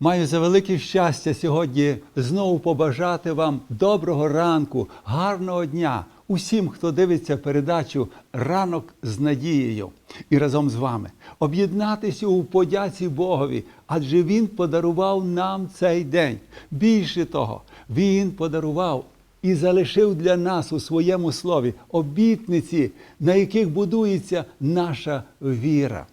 Маю за велике щастя сьогодні знову побажати вам доброго ранку, гарного дня усім, хто дивиться передачу Ранок з надією і разом з вами об'єднатися у подяці Богові, адже Він подарував нам цей день. Більше того, Він подарував і залишив для нас у своєму слові обітниці, на яких будується наша віра.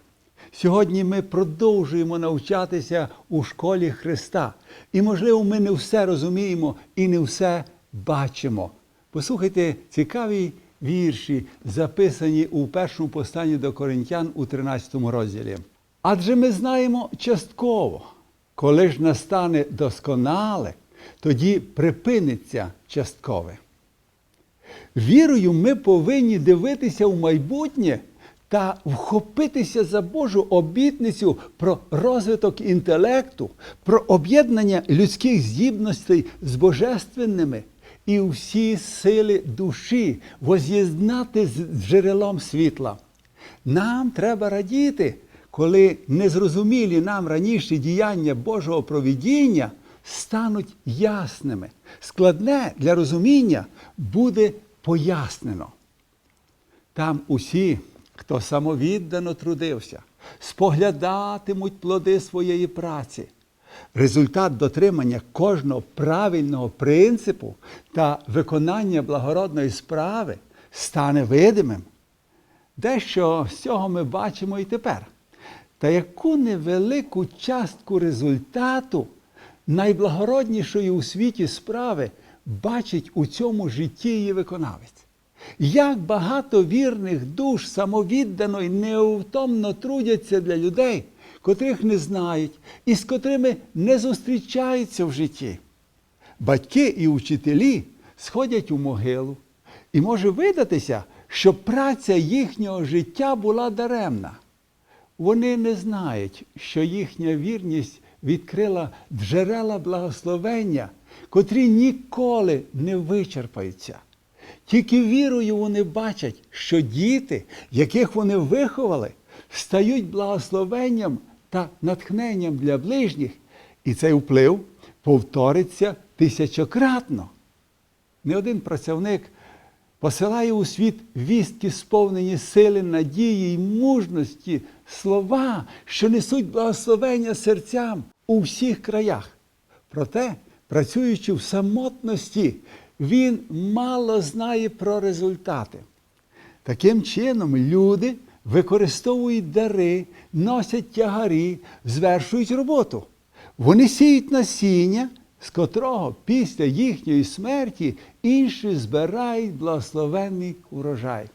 Сьогодні ми продовжуємо навчатися у школі Христа. І, можливо, ми не все розуміємо і не все бачимо. Послухайте цікаві вірші, записані у першому посланні до Коринтян у 13 розділі. Адже ми знаємо частково, коли ж настане досконале, тоді припиниться часткове. Вірою ми повинні дивитися в майбутнє та вхопитися за Божу обітницю про розвиток інтелекту, про об'єднання людських здібностей з божественними і всі сили душі воз'єднати з джерелом світла. Нам треба радіти, коли незрозумілі нам раніше діяння Божого провідіння стануть ясними. Складне для розуміння буде пояснено. Там усі, хто самовіддано трудився, споглядатимуть плоди своєї праці. Результат дотримання кожного правильного принципу та виконання благородної справи стане видимим. Дещо з цього ми бачимо і тепер. Та яку невелику частку результату найблагороднішої у світі справи бачить у цьому житті її виконавець. Як багато вірних душ самовіддано і неувтомно трудяться для людей, котрих не знають і з котрими не зустрічаються в житті. Батьки і учителі сходять у могилу, і може видатися, що праця їхнього життя була даремна. Вони не знають, що їхня вірність відкрила джерела благословення, котрі ніколи не вичерпаються. Тільки вірою вони бачать, що діти, яких вони виховали, стають благословенням та натхненням для ближніх, і цей вплив повториться тисячократно. Не один працівник посилає у світ вістки, сповнені сили, надії й мужності, слова, що несуть благословення серцям у всіх краях. Проте, працюючи в самотності, він мало знає про результати. Таким чином, люди використовують дари, носять тягарі, звершують роботу. Вони сіють насіння, з котрого після їхньої смерті інші збирають благословенний урожай.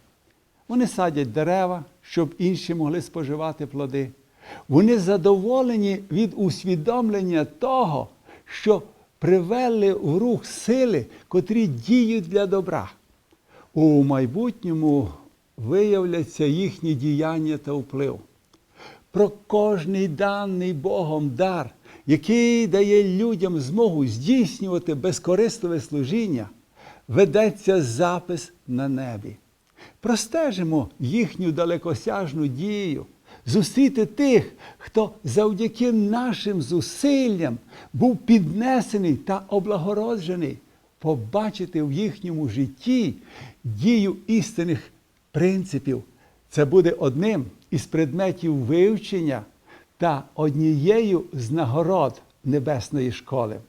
Вони садять дерева, щоб інші могли споживати плоди. Вони задоволені від усвідомлення того, що привели в рух сили, котрі діють для добра. У майбутньому виявляться їхні діяння та вплив. Про кожний даний Богом дар, який дає людям змогу здійснювати безкорисливе служіння, ведеться запис на небі. Простежимо їхню далекосяжну дію, зустріти тих, хто завдяки нашим зусиллям був піднесений та облагороджений, побачити в їхньому житті дію істинних принципів. Це буде одним із предметів вивчення та однією з нагород небесної школи.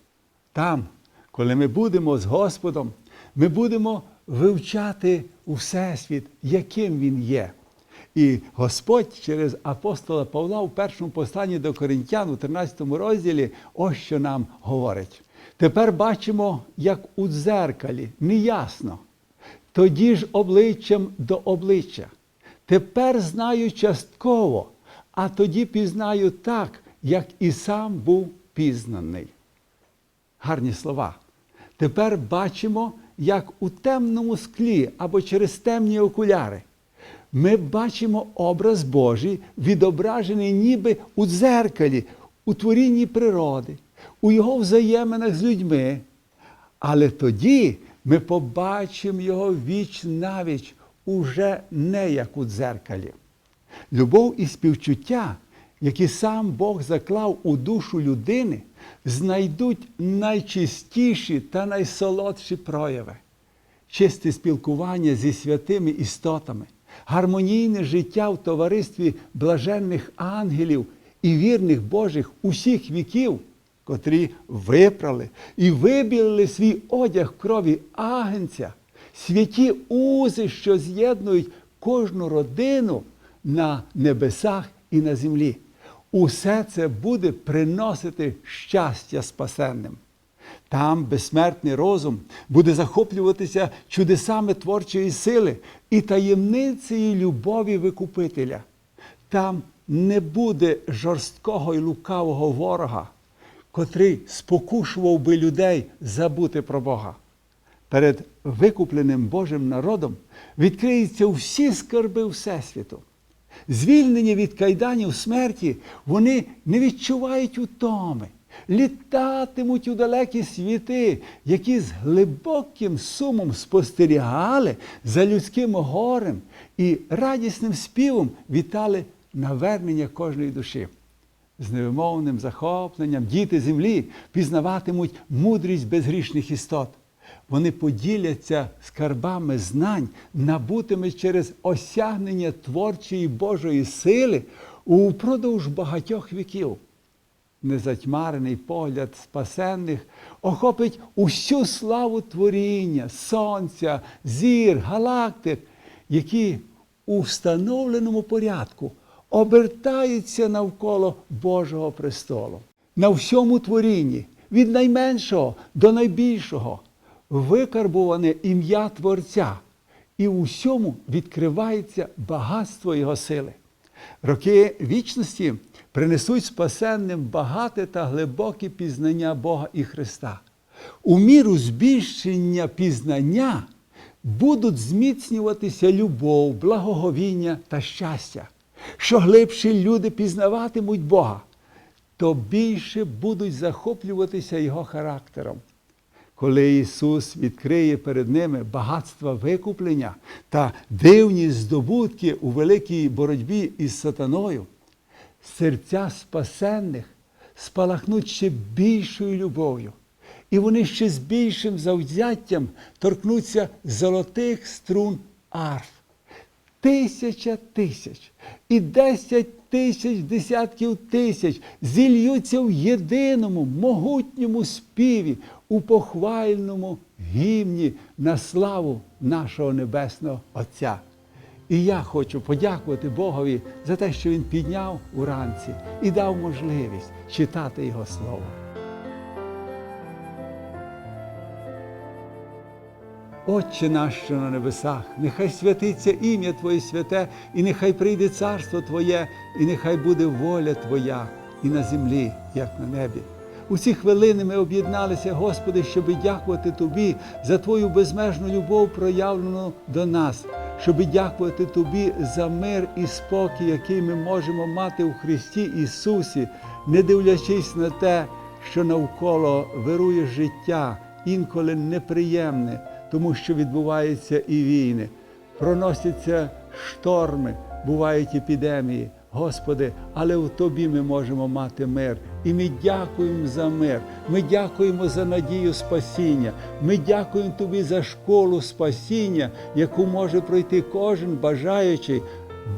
Там, коли ми будемо з Господом, ми будемо вивчати у Всесвіт, яким Він є. І Господь через апостола Павла у першому посланні до Коринтян у 13 розділі ось що нам говорить. Тепер бачимо, як у дзеркалі, неясно. Тоді ж обличчям до обличчя. Тепер знаю частково, а тоді пізнаю так, як і сам був пізнаний. Гарні слова. Тепер бачимо, як у темному склі або через темні окуляри. Ми бачимо образ Божий, відображений ніби у дзеркалі, у творінні природи, у його взаєминах з людьми. Але тоді ми побачимо його віч навіч уже не як у дзеркалі. Любов і співчуття які сам Бог заклав у душу людини, знайдуть найчистіші та найсолодші прояви. Чисте спілкування зі святими істотами, гармонійне життя в товаристві блаженних ангелів і вірних Божих усіх віків, котрі випрали і вибілили свій одяг крові агенця, святі узи, що з'єднують кожну родину на небесах і на землі. Усе це буде приносити щастя спасенним. Там безсмертний розум буде захоплюватися чудесами творчої сили і таємницею любові Викупителя. Там не буде жорсткого і лукавого ворога, котрий спокушував би людей забути про Бога. Перед викупленим Божим народом відкриються всі скарби Всесвіту. Звільнені від кайданів смерті, вони не відчувають утоми, літатимуть у далекі світи, які з глибоким сумом спостерігали за людським горем і радісним співом вітали навернення кожної душі. З невимовним захопленням діти землі пізнаватимуть мудрість безгрішних істот. Вони поділяться скарбами знань, набутими через осягнення творчої Божої сили упродовж багатьох віків. Незатьмарений погляд спасенних охопить усю славу творіння, сонця, зір, галактик, які у встановленому порядку обертаються навколо Божого престолу. На всьому творінні, від найменшого до найбільшого, викарбуване ім'я Творця, і у всьому відкривається багатство Його сили. Роки вічності принесуть спасенним багате та глибоке пізнання Бога і Христа. У міру збільшення пізнання будуть зміцнюватися любов, благоговіння та щастя. Що глибше люди пізнаватимуть Бога, то більше будуть захоплюватися Його характером. Коли Ісус відкриє перед ними багатства викуплення та дивні здобутки у великій боротьбі із сатаною, серця спасенних спалахнуть ще більшою любов'ю, і вони ще з більшим завзяттям торкнуться золотих струн арф. Тисяча тисяч і десять тисяч десятків тисяч зільються в єдиному могутньому співі, у похвальному гімні на славу нашого Небесного Отця. І я хочу подякувати Богові за те, що Він підняв уранці і дав можливість читати Його Слово. Отче наш, що на небесах, нехай святиться ім'я Твоє святе, і нехай прийде царство Твоє, і нехай буде воля Твоя і на землі, як на небі. У ці хвилини ми об'єдналися, Господи, щоб дякувати Тобі за Твою безмежну любов, проявлену до нас, щоб дякувати Тобі за мир і спокій, який ми можемо мати у Христі Ісусі, не дивлячись на те, що навколо вирує життя, інколи неприємне, тому що відбуваються і війни, проносяться шторми, бувають епідемії. Господи, але в Тобі ми можемо мати мир. І ми дякуємо за мир. Ми дякуємо за надію спасіння. Ми дякуємо Тобі за школу спасіння, яку може пройти кожен бажаючий,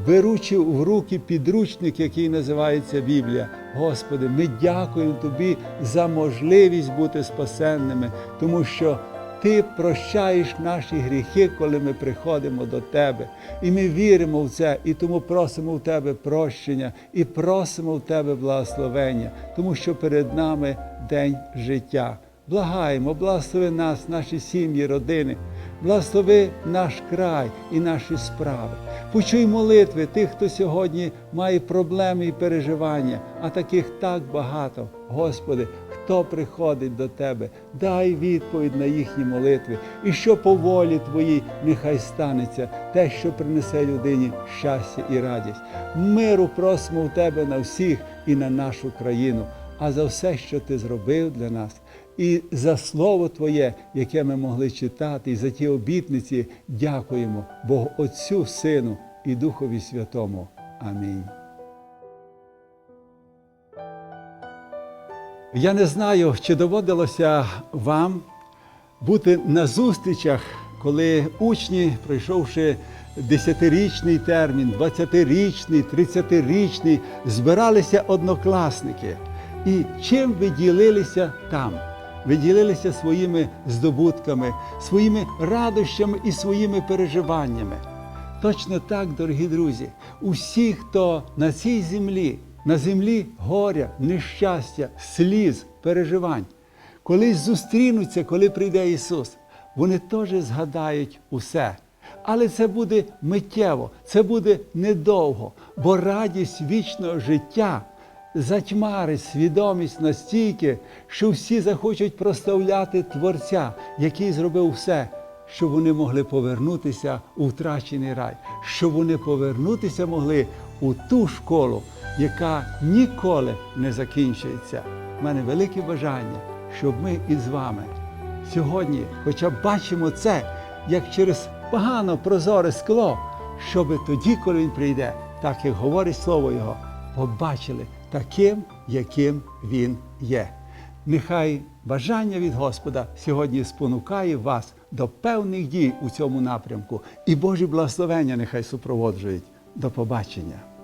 беручи в руки підручник, який називається Біблія. Господи, ми дякуємо Тобі за можливість бути спасенними, тому що ти прощаєш наші гріхи, коли ми приходимо до Тебе. І ми віримо в це, і тому просимо в Тебе прощення, і просимо в Тебе благословення, тому що перед нами день життя. Благаємо, благослови нас, наші сім'ї, родини, благослови наш край і наші справи. Почуй молитви тих, хто сьогодні має проблеми і переживання, а таких так багато. Господи, хто приходить до Тебе, дай відповідь на їхні молитви, і що по волі Твоїй нехай станеться те, що принесе людині щастя і радість. Миру просимо в Тебе на всіх і на нашу країну, а за все, що Ти зробив для нас. І за Слово Твоє, яке ми могли читати, і за ті обітниці дякуємо Богу Отцю, Сину і Духові Святому. Амінь. Я не знаю, чи доводилося вам бути на зустрічах, коли учні, пройшовши 10-річний термін, 20-річний, 30-річний, збиралися однокласники. І чим ви ділилися там? Ви ділилися своїми здобутками, своїми радощами і своїми переживаннями. Точно так, дорогі друзі, усі, хто на цій землі, на землі горя, нещастя, сліз, переживань, колись зустрінуться, коли прийде Ісус, вони теж згадають усе. Але це буде миттєво, це буде недовго, бо радість вічного життя затьмарить свідомість настільки, що всі захочуть прославляти Творця, який зробив все, щоб вони могли повернутися у втрачений рай, щоб вони повернутися могли у ту школу, яка ніколи не закінчується. У мене велике бажання, щоб ми із вами сьогодні, хоча б бачимо це, як через погано прозоре скло, щоб тоді, коли він прийде, так як говорить слово Його, побачили таким, яким він є. Нехай бажання від Господа сьогодні спонукає вас до певних дій у цьому напрямку, і Божі благословення нехай супроводжують. До побачення.